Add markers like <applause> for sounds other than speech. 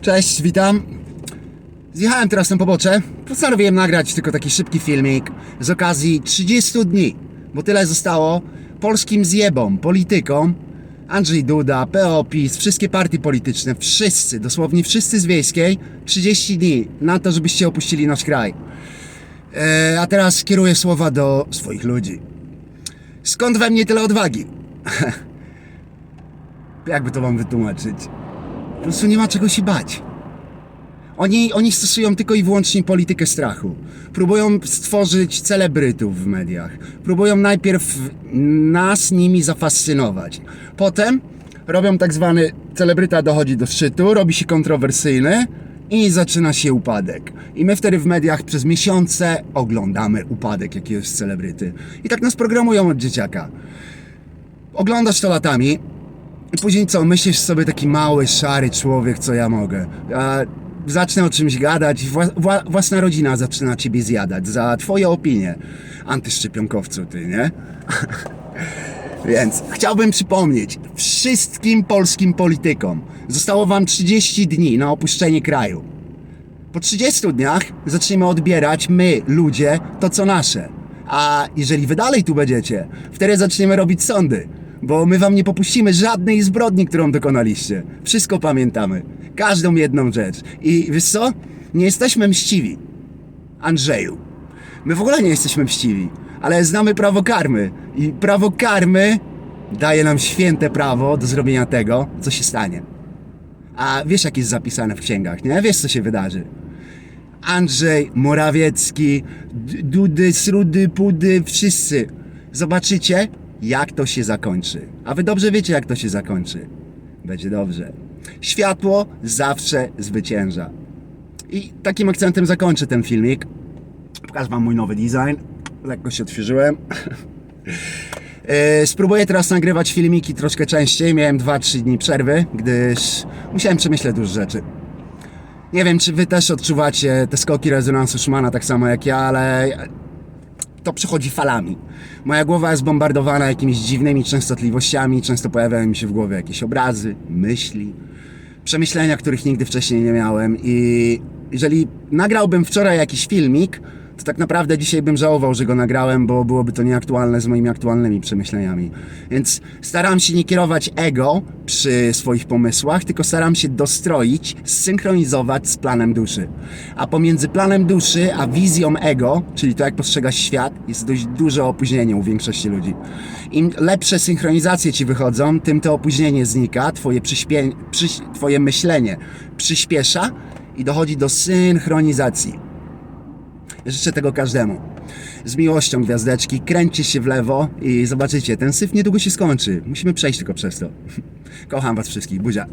Cześć, witam. Zjechałem teraz na pobocze. Postanowiłem nagrać tylko taki szybki filmik z okazji 30 dni, bo tyle zostało polskim zjebom, politykom. Andrzej Duda, PO, PiS, wszystkie partie polityczne, wszyscy, dosłownie wszyscy z Wiejskiej, 30 dni na to, żebyście opuścili nasz kraj. E, a teraz kieruję słowa do swoich ludzi. Skąd we mnie tyle odwagi? <laughs> Jakby to wam wytłumaczyć? Po prostu nie ma czego się bać. Oni, oni stosują tylko i wyłącznie politykę strachu. Próbują stworzyć celebrytów w mediach. Próbują najpierw nas nimi zafascynować. Potem robią tak zwany celebryta dochodzi do szczytu, robi się kontrowersyjny i zaczyna się upadek. I my wtedy w mediach przez miesiące oglądamy upadek jakiegoś celebryty. I tak nas programują od dzieciaka. Oglądasz to latami, i później co, myślisz sobie taki mały, szary człowiek, co ja mogę. A zacznę o czymś gadać, wła- wła- własna rodzina zaczyna ciebie zjadać za twoje opinie. Antyszczepionkowcu ty, nie? <laughs> Więc chciałbym przypomnieć wszystkim polskim politykom. Zostało wam 30 dni na opuszczenie kraju. Po 30 dniach zaczniemy odbierać my, ludzie, to co nasze. A jeżeli wy dalej tu będziecie, wtedy zaczniemy robić sądy. Bo my wam nie popuścimy żadnej zbrodni, którą dokonaliście. Wszystko pamiętamy. Każdą jedną rzecz. I wiesz co? Nie jesteśmy mściwi. Andrzeju. My w ogóle nie jesteśmy mściwi, ale znamy prawo karmy. I prawo karmy daje nam święte prawo do zrobienia tego, co się stanie. A wiesz, jak jest zapisane w księgach, nie? Wiesz, co się wydarzy. Andrzej, Morawiecki, Dudy, Srudy, Pudy, wszyscy. Zobaczycie, jak to się zakończy. A wy dobrze wiecie, jak to się zakończy. Będzie dobrze. Światło zawsze zwycięża. I takim akcentem zakończę ten filmik. Pokażę wam mój nowy design. Lekko się odświeżyłem. <laughs> E, Spróbuję teraz nagrywać filmiki troszkę częściej. Miałem 2-3 dni przerwy, gdyż musiałem przemyśleć dużo rzeczy. Nie wiem, czy wy też odczuwacie te skoki rezonansu Schumana tak samo jak ja, ale to przychodzi falami. Moja głowa jest bombardowana jakimiś dziwnymi częstotliwościami, często pojawiają mi się w głowie jakieś obrazy, myśli, przemyślenia, których nigdy wcześniej nie miałem i jeżeli nagrałbym wczoraj jakiś filmik, to tak naprawdę dzisiaj bym żałował, że go nagrałem, bo byłoby to nieaktualne z moimi aktualnymi przemyśleniami. Więc staram się nie kierować ego przy swoich pomysłach, tylko staram się dostroić, zsynchronizować z planem duszy. A pomiędzy planem duszy a wizją ego, czyli to jak postrzegasz świat, jest dość duże opóźnienie u większości ludzi. Im lepsze synchronizacje ci wychodzą, tym to opóźnienie znika, twoje, przyś... twoje myślenie przyspiesza i dochodzi do synchronizacji. Życzę tego każdemu. Z miłością gwiazdeczki, kręćcie się w lewo i zobaczycie, ten syf niedługo się skończy. Musimy przejść tylko przez to. <laughs> Kocham was wszystkich, buzia.